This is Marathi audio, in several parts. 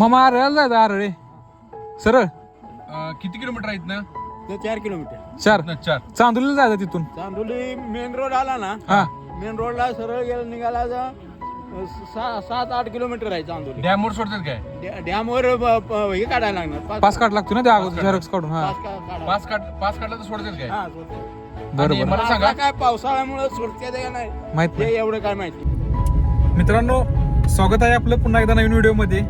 मामा आरळ्याला जायचं आरळे सरळ. अं, किती किलोमीटर आहेत ना? ते चार किलोमीटर. चार. न, चार. चांदोलीला जायचं तिथून. चांदोली मेन रोड आला ना हा. मेन रोडला सरळ गेला निघाला जा अ, सा- सात आठ किलोमीटर आहे चांदोली. डॅमवर सोडतात काय? डॅमवर ब- ब- हे काढायला लागणार. पास काढ लागतो ना त्या अगोदर झेरॉक्स काढून हा. पास का- काढा. पास काढ पास काढला तर सोडतात काय? हा, सोडते. बरोबर. मला आता सांगा. काय पावसाळ्यामुळे सोडते का नाही. माहीत ते एवढं काय माहिती. मित्रांनो स्वागत आहे आपलं पुन्हा एकदा नवीन व्हिडिओमध्ये.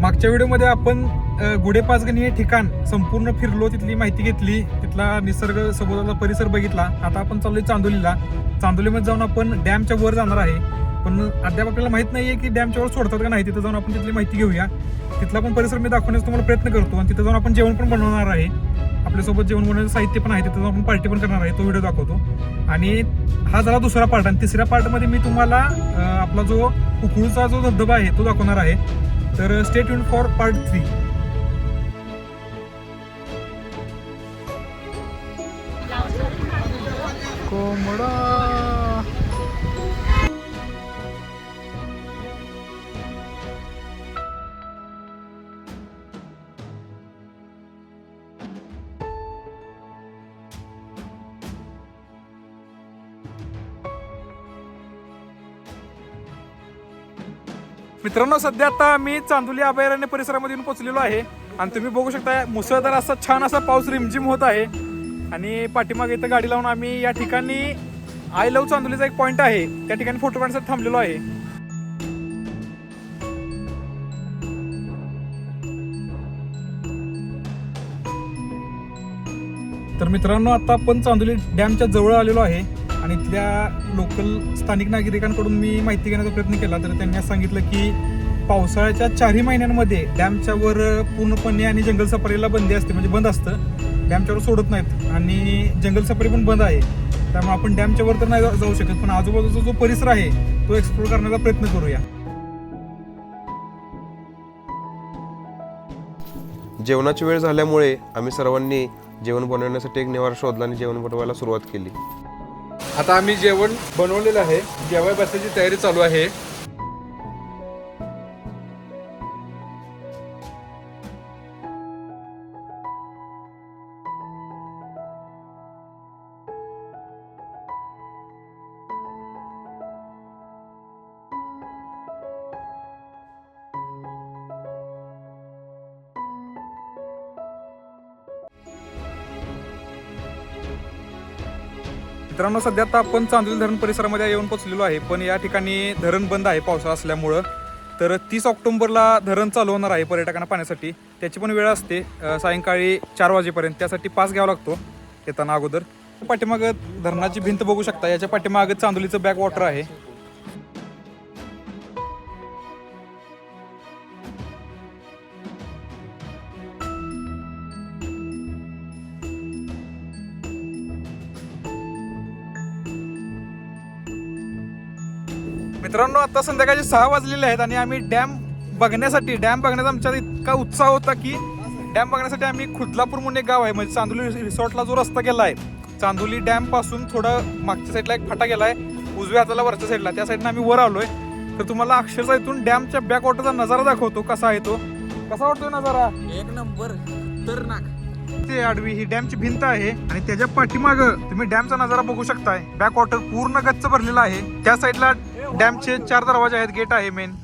मागच्या व्हिडिओमध्ये आपण गुढेपाचगणी हे ठिकाण संपूर्ण फिरलो तिथली माहिती घेतली तिथला निसर्ग सभोवतालचा परिसर बघितला. आता आपण चाललोय चांदोलीला. चांदोलीमध्ये जाऊन आपण डॅमच्या वर जाणार आहे. पण अद्याप आपल्याला माहीत नाहीये की डॅमच्या वर सोडतात का नाही तिथं जाऊन आपण तिथली माहिती घेऊया. तिथला पण परिसर मी दाखवण्याचा तुम्हाला प्रयत्न करतो आणि तिथं जाऊन आपण जेवण पण बनवणार आहे. आपल्यासोबत जेवण बनवण्याचं साहित्य पण आहे तिथं जाऊन आपण पार्टी पण करणार आहे तो व्हिडिओ दाखवतो. आणि हा झाला दुसरा पार्ट आणि तिसऱ्या पार्टमध्ये मी तुम्हाला आपला जो उकळूचा जो धबधबा आहे तो दाखवणार आहे. तर स्टेट युन फॉर पार्ट थ्री कोंबडा मित्रांनो सध्या आता मी चांदोली अभयारण्य परिसरामध्ये येऊन पोहोचलेलो आहे. आणि तुम्ही बघू शकता मुसळधार असा छान असा पाऊस रिमझिम होत आहे. आणि पाठीमागे इथं गाडी लावून आम्ही या ठिकाणी आय लव्ह चांदोलीचा एक पॉईंट आहे. त्या ठिकाणी फोटो काढण्यासाठी थांबलेलो आहे. तर मित्रांनो आता आपण चांदोली डॅमच्या जवळ आलेलो आहे आणि इथल्या लोकल स्थानिक नागरिकांकडून मी माहिती घेण्याचा प्रयत्न केला. तर त्यांनी सांगितलं की पावसाळ्याच्या चारही महिन्यांमध्ये डॅमच्या वर पूर्णपणे आणि जंगल सफारीला बंदी असते म्हणजे बंद असतं. डॅमच्या वर सोडत नाहीत आणि जंगल सफारी पण बंद आहे. त्यामुळे आपण डॅमच्या वर तर नाही जाऊ शकत पण आजूबाजूचा जो परिसर आहे तो एक्सप्लोर करण्याचा प्रयत्न करूया. जेवणाची वेळ झाल्यामुळे आम्ही सर्वांनी जेवण बनवण्यासाठी एक निवार शोधला आणि जेवण बनवायला सुरुवात केली. आता आम्ही जेवण बनवलेलं आहे. जेवाय बसायची तयारी चालू आहे. मित्रांनो सध्या आता आपण चांदोली धरण परिसरामध्ये येऊन पोहोचलेलो आहे. पण या ठिकाणी धरण बंद आहे पावसाळा असल्यामुळं. तर तीस ऑक्टोबरला धरण चालू होणार आहे पर्यटकांना पाण्यासाठी त्याची पण वेळ असते. सायंकाळी चार वाजेपर्यंत. त्यासाठी पास घ्यावा लागतो येताना अगोदर. पाठीमागं धरणाची भिंत बघू शकता. याच्या पाठीमागं चांदोलीचं बॅक वॉटर आहे. मित्रांनो आता संध्याकाळचे सहा वाजलेले आहेत आणि आम्ही डॅम बघण्यासाठी डॅम बघण्याचा आमच्यात इतका उत्साह होता की डॅम बघण्यासाठी आम्ही खुदलापूर म्हणून एक गाव आहे म्हणजे चांदोली रिसॉर्टला जो रस्ता गेला आहे चांदोली डॅमपासून थोडं मागच्या साईडला एक फाटा गेला आहे उजव्या हाताला वरच्या साईडला त्या साईडनं आम्ही वर आलोय. तर तुम्हाला अक्षरशः इथून डॅमच्या बॅक वॉटरचा नजारा दाखवतो कसा आहे तो. कसा वाटतोय नजारा? एक नंबर तर नाक ते आडवी ही डॅमची भिंत आहे आणि त्याच्या पाठीमाग तुम्ही डॅमचा नजारा बघू शकताय. बॅक वॉटर पूर्ण गच्च भरलेला आहे. त्या साईडला डॅमचे चार दरवाजे आहेत गेट आहे मेन